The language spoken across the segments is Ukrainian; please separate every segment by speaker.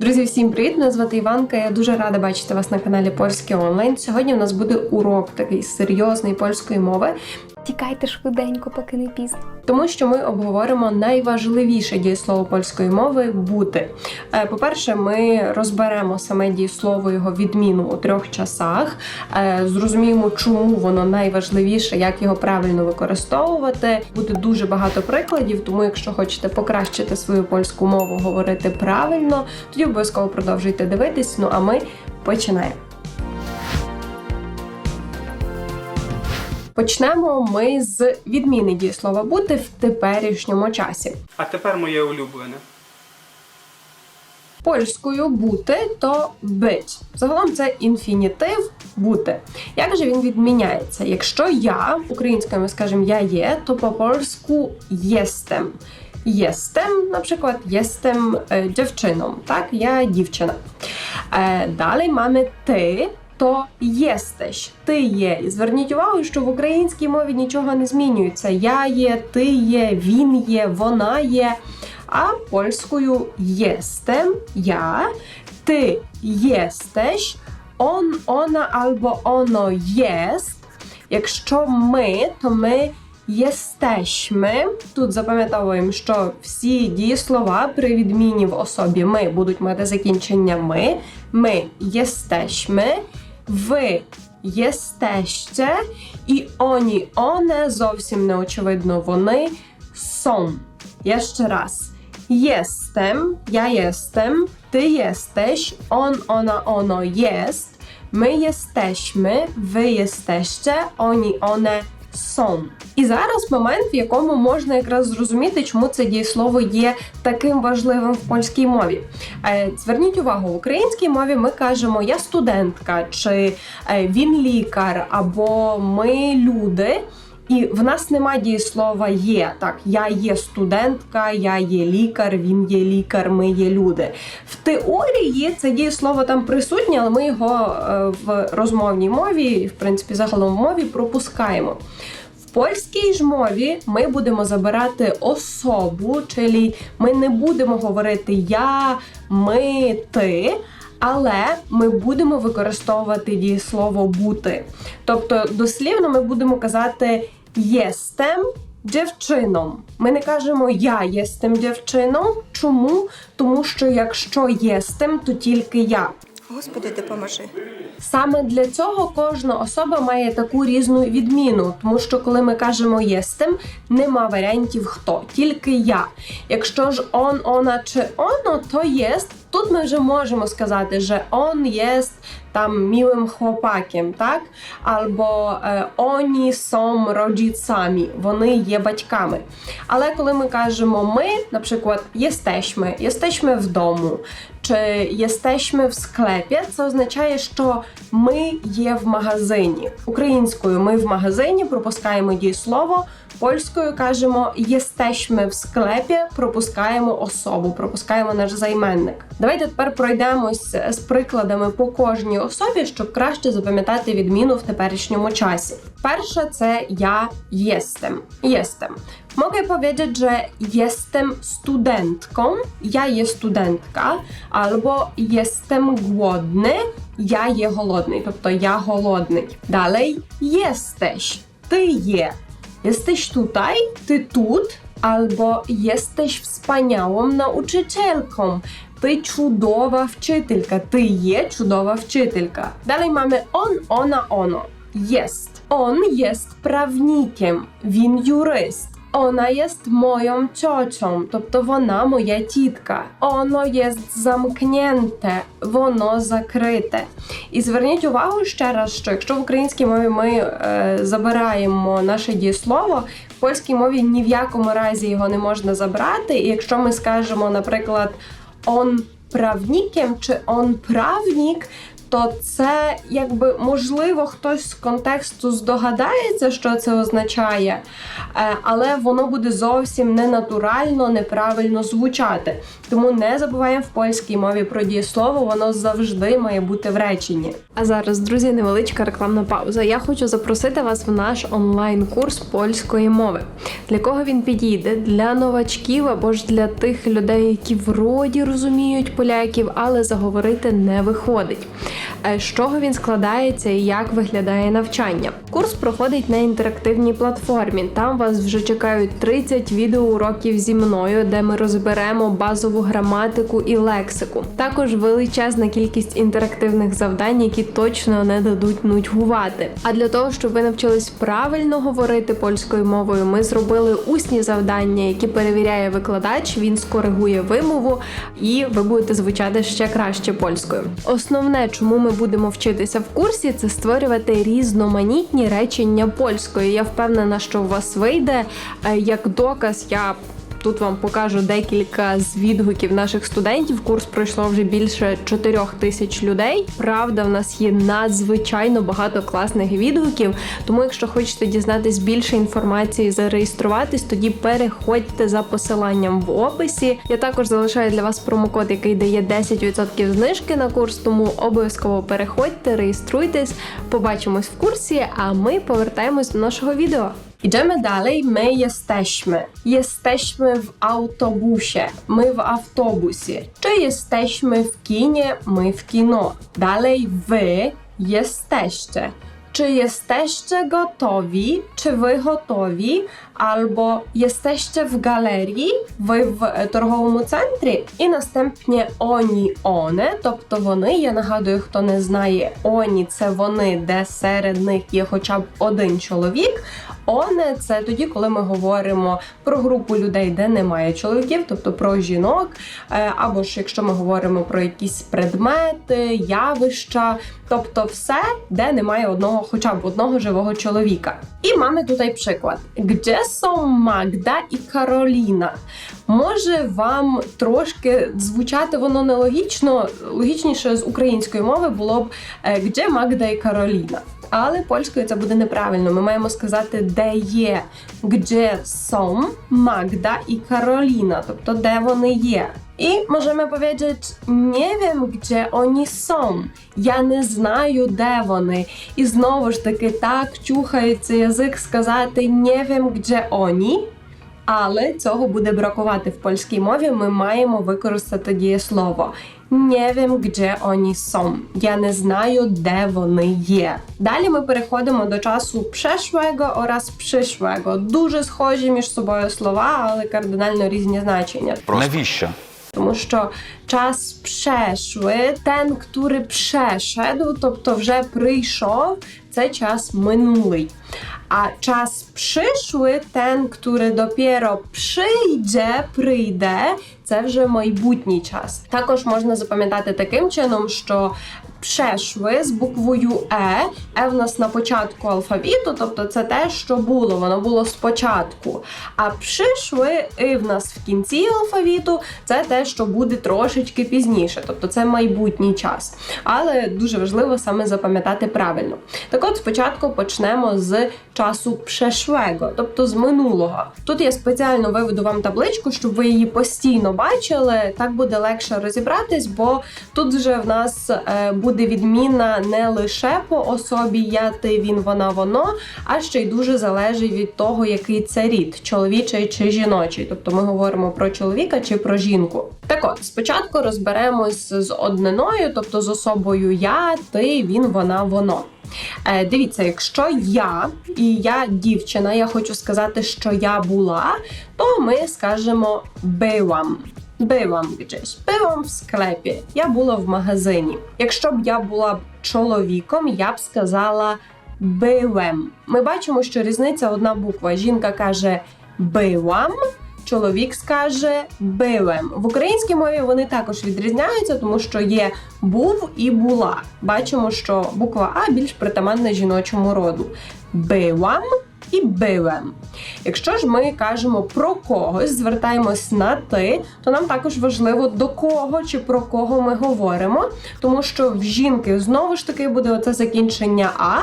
Speaker 1: Друзі, всім привіт! Мене звати Іванка. Я дуже рада бачити вас на каналі Польське онлайн. Сьогодні у нас буде урок такий серйозний польської мови,
Speaker 2: Тікайте швиденько, поки не пізно.
Speaker 1: тому що ми обговоримо найважливіше дієслово польської мови бути. Е, По-перше, ми розберемо саме дієслово його відміну у трьох часах, е, зрозуміємо, чому воно найважливіше, як його правильно використовувати. Буде дуже багато прикладів, тому якщо хочете покращити свою польську мову, говорити правильно, тоді обов'язково продовжуйте дивитись. Ну а ми починаємо. Почнемо ми з відміни дієслова бути в теперішньому часі.
Speaker 3: А тепер моє улюблене.
Speaker 1: Польською бути то бить. Загалом це інфінітив бути. Як же він відміняється? Якщо я українською ми скажемо я є, то по польську єстем. Єстем, наприклад, єстем е, дівчином. Так, я дівчина. Е, далі mamy ти. То єстеш, ти є. І зверніть увагу, що в українській мові нічого не змінюється. Я є, ти є, він є, вона є. А польською єстем я, ти єстеш, он, ona albo ono jest. Якщо ми, то ми єстешми. Тут запам'ятовуємо, що всі дієслова при відміні в особі ми будуть мати закінчення ми. Ми єстешми, ви єстеще, і оні, оне зовсім неочевидно вони są. Jeszcze raz. Jestem, ja jestem, ty jesteś, on, ona, ono jest, my jesteśmy, wy jesteście, oni, one są. І зараз момент, в якому можна якраз зрозуміти, чому це дієслово є таким важливим в польській мові. Е, Зверніть увагу, в українській мові ми кажемо я студентка, чи е, він лікар, або ми люди. І в нас нема дієслова є. Так, я є студентка, я є лікар, він є лікар, ми є люди. В теорії це дієслово там присутнє, але ми його е, в розмовній мові, в принципі, загалом в мові пропускаємо. В польській ж мові ми будемо забирати особу, czyli ми не будемо говорити я, ми, ти. Але ми будемо використовувати дієслово бути. Тобто, дослівно ми будемо казати єстем дівчином. Ми не кажемо я єстем дівчином. Чому? Тому що якщо єстем, то тільки я.
Speaker 4: Господи, допоможи.
Speaker 1: Саме для цього кожна особа має таку різну відміну, тому що коли ми кажемо єстем, нема варіантів хто, тільки я. Якщо ж он, она чи оно, то єст. Тут ми вже можемо сказати, що он єст там милим хлопаком, так? Або оні сом родіцамі, вони є батьками. Але коли ми кажемо ми, наприклад, єстешми, єстешми вдому, чи єстешми в склепі, це означає, що ми є в магазині. Українською ми в магазині пропускаємо дієслово, польською кажемо єстешми в склепі, пропускаємо особу, пропускаємо наш займенник. Давайте тепер пройдемось з прикладами по кожній особі, щоб краще запам'ятати відміну в теперішньому часі. Перше це я єстем. Єстем. Mogę powiedzieć, że jestem studentką, ja є студентка, albo jestem głodny, я є голодний, тобто я голодний. Далі jesteś, ти є. Jesteś tutaj, ty тут, albo jesteś wspaniałą nauczycielką. Ти чудова вчителька, ти є чудова вчителька. Далі mamy on, ona, ono. Jest. On jest prawnikiem, він юрист. Ona jest moją ciocią, тобто вона моя тітка. Ono jest zamknięte, воно закрите. І зверніть увагу ще раз, що якщо в українській мові ми е, забираємо наше дієслово, в польській мові ні в якому разі його не можна забрати. І якщо ми скажемо, наприклад, он правніком чи он правнік, Тобто, це якби можливо хтось з контексту здогадається, що це означає, е, але воно буде зовсім ненатурально, неправильно звучати. Тому не забуваємо в польській мові про дієслово, воно завжди має бути в реченні.
Speaker 2: А зараз, друзі, невеличка рекламна пауза. Я хочу запросити вас в наш онлайн-курс польської мови. Для кого він підійде? Для новачків або ж для тих людей, які вроді розуміють поляків, але заговорити не виходить. Е, З чого він складається і як виглядає навчання? Курс проходить на інтерактивній платформі. Там вас вже чекають 30 відеоуроків зі мною, де ми розберемо базову граматику і лексику. Також величезна кількість інтерактивних завдань, які точно не дадуть нудьгувати. А для того, щоб ви навчились правильно говорити польською мовою, ми зробили усні завдання, які перевіряє викладач. Він скоригує вимову, і ви будете звучати ще краще польською. Основне, чому ми будемо вчитися в курсі, це створювати різноманітні речення польською. Я впевнена, що у вас вийде Е, як доказ. Я Тут вам покажу декілька з відгуків наших студентів. Курс пройшло вже більше 4 тисяч людей. Правда, в нас є надзвичайно багато класних відгуків. Тому, якщо хочете дізнатись більше інформації, зареєструватись, тоді переходьте за посиланням в описі. Я також залишаю для вас промокод, який дає 10% знижки на курс. Тому обов'язково переходьте, реєструйтесь. Побачимось в курсі. А ми повертаємось до нашого відео.
Speaker 1: Idziemy dalej, my jesteśmy. Jesteśmy w autobusie, my w autobusie. Czy jesteśmy w kinie, my w kino. Dalej wy jesteście. Czy jesteście gotowi, czy wy gotowi, albo jesteście w galerii, ви в е, торговому центрі, і наступне оні, оне, тобто вони. Я нагадую, хто не знає, оні це вони, де серед них є хоча б один чоловік. Оне це тоді, коли ми говоримо про групу людей, де немає чоловіків, тобто про жінок, е, або ж якщо ми говоримо про якісь предмети, явища, тобто все, де немає одного, хоча б одного живого чоловіка. І mamy tutaj przykład. Gdzie są Magda і Кароліна? Може вам трошки звучати воно нелогічно, логічніше з української мови було б е, «Gdzie Magda і Кароліна? Але польською це буде неправильно. Ми маємо сказати, де є «Gdzie są Magda і Кароліна, тобто де вони є. І можемо powiedzieć, nie wiem, gdzie oni są. Я не знаю, де вони. І знову ж таки, так чухається язик сказати не wiem, gdzie oni. Але цього буде бракувати в польській мові. Ми маємо використати дієслово. Не wiem, gdzie oni są. Я не знаю, де вони є. Далі ми переходимо до часу przeszłego oraz przyszłego. Дуже схожі між собою слова, але кардинально різні значення.
Speaker 3: Навіщо?
Speaker 1: Тому що час przeszły, ten, który przeszedł, тобто вже прийшов, це час минулий. А час przyszły, ten, który dopiero przyjdzie, прийде, це вже майбутній час. Також можна запам'ятати таким чином, що przeszły з буквою Е, Е в нас на початку алфавіту, тобто це те, що було, воно було спочатку. А прийшли і в нас в кінці алфавіту це те, що буде трошечки пізніше, тобто це майбутній час. Але дуже важливо саме запам'ятати правильно. Так от спочатку почнемо з часу przeszłego, тобто з минулого. Тут я спеціально виведу вам табличку, щоб ви її постійно бачили. Так буде легше розібратись, бо тут вже в нас е, буде відміна не лише по особі я, ти, він, вона, воно, а ще й дуже залежить від того, який це рід чоловічий чи жіночий. Тобто ми говоримо про чоловіка чи про жінку. Так от, спочатку розберемось з одниною, тобто з особою я, ти, він, вона, воно. Е, дивіться, якщо я і я дівчина, я хочу сказати, що я була, то ми скажемо byłam. Byłam gdzieś, byłam в скlepі, я була в магазині. Якщо б я була чоловіком, я б сказала byłem. Ми бачимо, що різниця одна буква. Жінка каже byłam, чоловік скаже byłem. В українській мові вони також відрізняються, тому що є був і була. Бачимо, що буква А більш притаманна жіночому роду. Byłam, і byłem. Якщо ж ми кажемо про когось, звертаємось на ти, то нам також важливо до кого чи про кого ми говоримо, тому що в жінки знову ж таки буде оце закінчення а.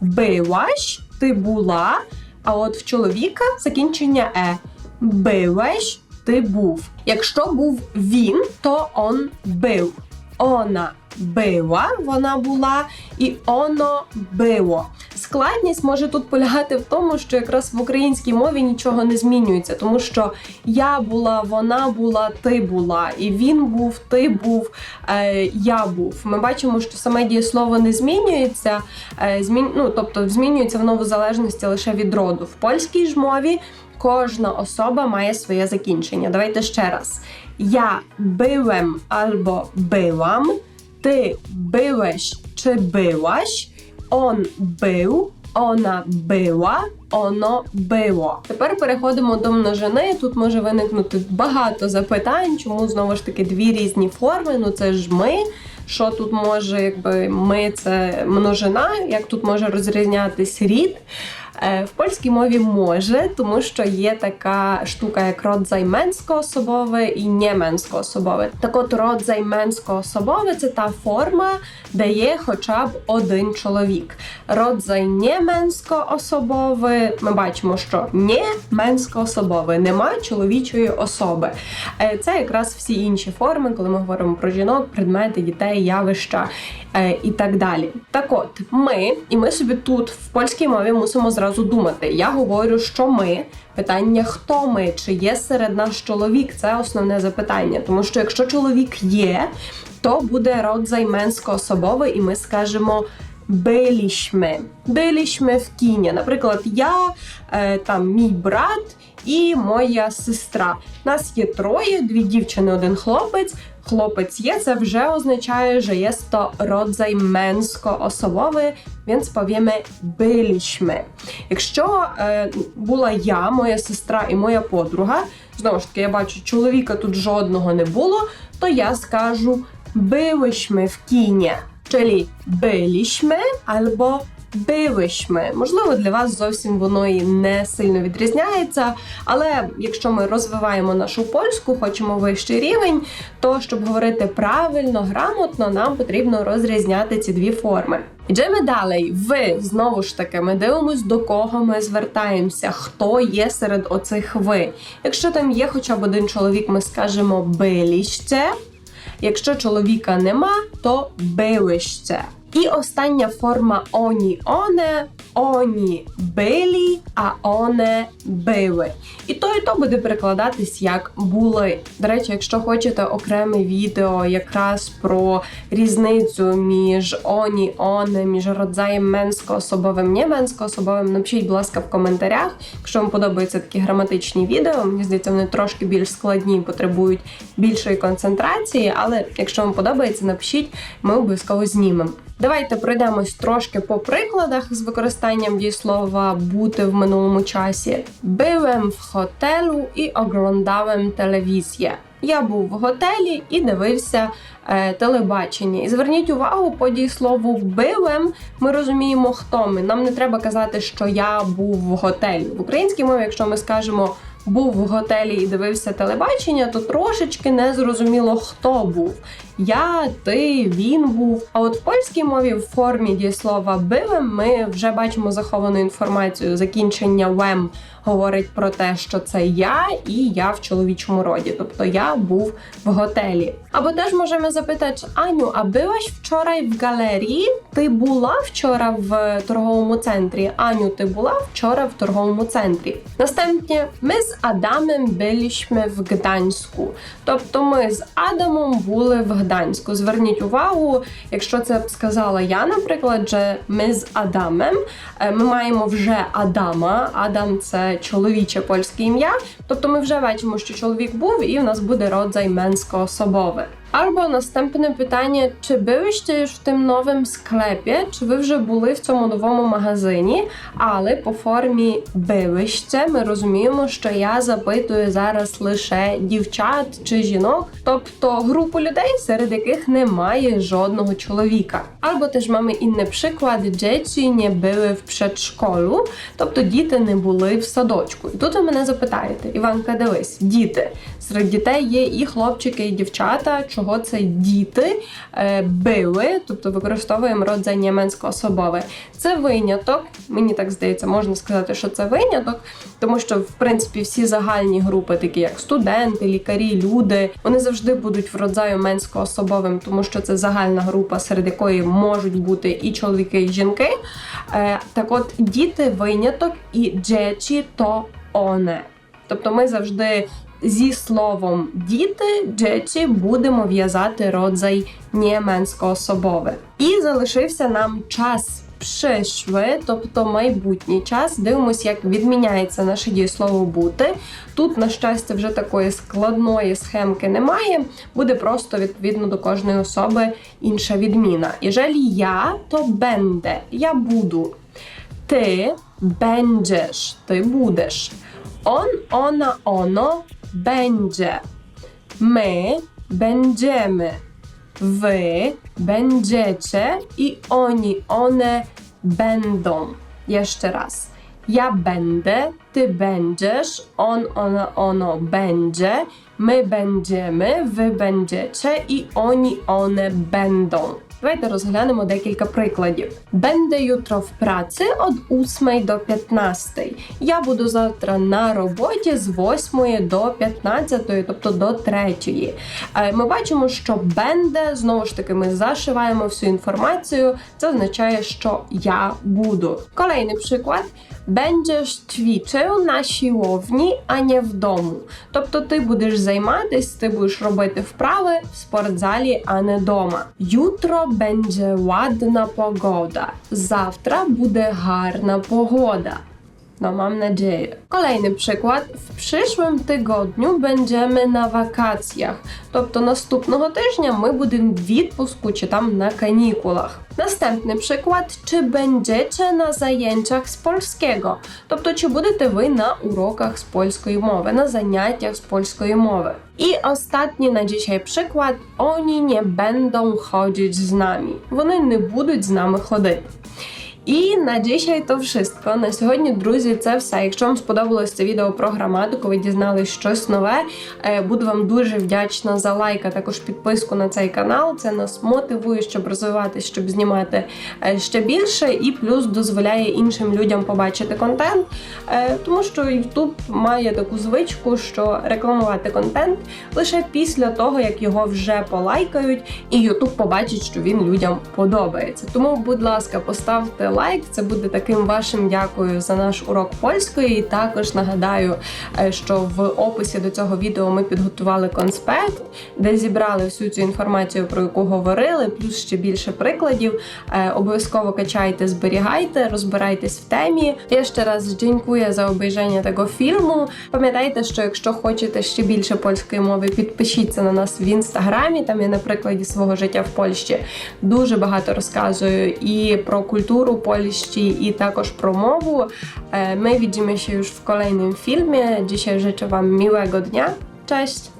Speaker 1: Byłaś, ти була. А от в чоловіка закінчення е. Byłeś, ти був. Якщо був він, то он був. Ona była, вона була, і оно було. Складність може тут полягати в тому, що якраз в українській мові нічого не змінюється, тому що я була, вона була, ти була, і він був, ти був, е, я був. Ми бачимо, що саме дієслово не змінюється, е, змін, ну, тобто змінюється воно в залежності лише від роду. В польській ж мові кожна особа має своє закінчення. Давайте ще раз. Ja byłem albo byłam, ty byłeś czy byłaś, on był, ona była, ono було. Тепер переходимо до множини. Тут може виникнути багато запитань, чому знову ж таки дві різні форми. Ну це ж ми. Що тут може, якби ми це множина, як тут може розрізнятись рід? Е, В польській мові може, тому що є така штука, як родзай менськоособове і нєменськоособове. Так от родзай менськоособове це та форма, де є хоча б один чоловік. Родзай нєменськоособове, ми бачимо, що не менськоособове, нема чоловічої особи. Е, Це якраз всі інші форми, коли ми говоримо про жінок, предмети, дітей, явища е, і так далі. Так от, ми, і ми собі тут в польській мові мусимо зразу думати. Я говорю, що ми. Питання, хто ми, чи є серед нас чоловік, це основне запитання. Тому що якщо чоловік є, то буде род займенсько-особовий, і ми скажемо. Byliśmy. Byliśmy в кіні. Наприклад, я, е, там мій брат і моя сестра. Нас є троє, дві дівчини, один хлопець. Хлопець є, це вже означає, że jest to rodzaj męsko-osobowy, więc powiemy byliśmy. Якщо е, була я, моя сестра і моя подруга, знову ж таки, я бачу, чоловіка тут жодного не було, то я скажу byłyśmy в кіні. Czyli byliśmy albo byłyśmy. Можливо, для вас зовсім воно і не сильно відрізняється, але якщо ми розвиваємо нашу польську, хочемо вищий рівень, то щоб говорити правильно, грамотно, нам потрібно розрізняти ці дві форми. Йдемо далі. Ви знову ж таки ми дивимось, до кого ми звертаємося, хто є серед оцих ви. Якщо там є хоча б один чоловік, ми скажемо «биліще». Якщо чоловіка нема, то «билище». І остання форма оні оне, оні билі, а оне били. І то, і то буде перекладатись як були. До речі, якщо хочете окреме відео якраз про різницю між оні, оне, між родзаєм менсько-особовим, не менсько-особовим, напишіть, будь ласка, в коментарях. Якщо вам подобаються такі граматичні відео, мені здається, вони трошки більш складні, потребують більшої концентрації, але якщо вам подобається, напишіть, ми обов'язково знімемо. Давайте пройдемось трошки по прикладах з використанням дієслова бути в минулому часі. Byłem в готелю і оглądałem телевізję. Я був в готелі і дивився е, телебачення. І зверніть увагу по дієслову «byłem» ми розуміємо, хто ми. Нам не треба казати, що я був в готелі. В українській мові, якщо ми скажемо був в готелі і дивився телебачення, то трошечки не зрозуміло, хто був. Я, ти, він був. А от в польській мові в формі дієслова «byłem» ми вже бачимо заховану інформацію. Закінчення «wem» говорить про те, що це я і я в чоловічому роді, тобто я був в готелі. Або теж можемо запитати Аню, а byłaś вчора в галерії? Ти була вчора в торговому центрі? Аню, ти була вчора в торговому центрі? Настępnie ми з Адамом byliśmy в Гданську. Тобто ми з Адамом були в Гданську. Зверніть увагу, якщо це б сказала я, наприклад, же ми з Адамом, е, ми маємо вже Адама. Адам це чоловіче польське ім'я. Тобто ми вже бачимо, що чоловік був, і в нас буде род менсько-особове. Albo następne питання: чи byliście już w tym nowym sklepie? Чи ви вже були в цьому новому магазині? Але по формі byliście ми розуміємо, що я запитую зараз лише дівчат чи жінок, тобто групу людей, серед яких немає жодного чоловіка. Albo też mamy inny przykład: dzieci nie były w przedszkolu, тобто діти не були в садочку. І тут ви мене запитаєте, Іванка, дивись, діти. Серед дітей є і хлопчики, і дівчата. Чого це діти е, били, тобто використовуємо род німецько-особове. Це виняток. Мені так здається, можна сказати, що це виняток, тому що в принципі всі загальні групи, такі як студенти, лікарі, люди, вони завжди будуть в родзаю менсько-особовим, тому що це загальна група, серед якої можуть бути і чоловіки, і жінки. Е, так от діти виняток і джечі то оне. Тобто ми завжди зі словом діти джечі будемо в'язати родзай німецько-особове. І залишився нам час Przyszły, тобто майбутній час. Дивимось, як відміняється наше дієслово бути. Тут, на щастя, вже такої складної схемки немає. Буде просто відповідно до кожної особи інша відміна. Jeżeli я, то będę. Я буду. Ти będziesz. Ти будеш. On, ona, ono będzie. My będziemy. Wy będziecie i oni, one będą. Jeszcze raz. Ja będę, ty będziesz, on, ona, ono będzie, my będziemy, wy będziecie i oni, one będą. Давайте розглянемо декілька прикладів. Będę jutro в праці від 8 до 15. Я буду завтра на роботі з 8 до 15, тобто до 3. Е, Ми бачимо, що będę, знову ж таки, ми зашиваємо всю інформацію. Це означає, що я буду. Kolejny przykład. Będziesz ćwiczył na siłowni, nie w domu. Тобто ти будеш займатись, ти будеш робити вправи в спортзалі, а не дома. Jutro będzie ładna pogoda. Завтра буде гарна погода. No mam nadzieję. Kolejny przykład. W przyszłym tygodniu będziemy na wakacjach. Тобто наступного тижня ми будемо в відпуску чи там на канікулах. Настępny przykład. Czy będziecie na zajęciach z polskiego? Тобто, чи будете ви на уроках з польської мови, на заняттях з польської мови? І останній на dzisiaj przykład. Oni nie będą chodzić z nami. Вони не будуть з нами ходити. І на dzisiaj то wszystko. На сьогодні, друзі, це все. Якщо вам сподобалось це відео про граматику, ви дізнались щось нове. е, Буду вам дуже вдячна за лайк, а також підписку на цей канал. Це нас мотивує, щоб розвиватись, щоб знімати е, ще більше, і плюс дозволяє іншим людям побачити контент. Е, Тому що YouTube має таку звичку, що рекламувати контент лише після того, як його вже полайкають, і YouTube побачить, що він людям подобається. Тому, будь ласка, поставте лайк. Це буде таким вашим дякую за наш урок польської. І також нагадаю, е, що в описі до цього відео ми підготували конспект, де зібрали всю цю інформацію, про яку говорили, плюс ще більше прикладів. Е, Обов'язково качайте, зберігайте, розбирайтесь в темі. Я ще раз дякую за обійження того фільму. Пам'ятайте, що якщо хочете ще більше польської мови, підпишіться на нас в інстаграмі. Там я на прикладі свого життя в Польщі дуже багато розказую і про культуру I takoż pro. E, my widzimy się już w kolejnym filmie. Dzisiaj życzę Wam miłego dnia. Cześć!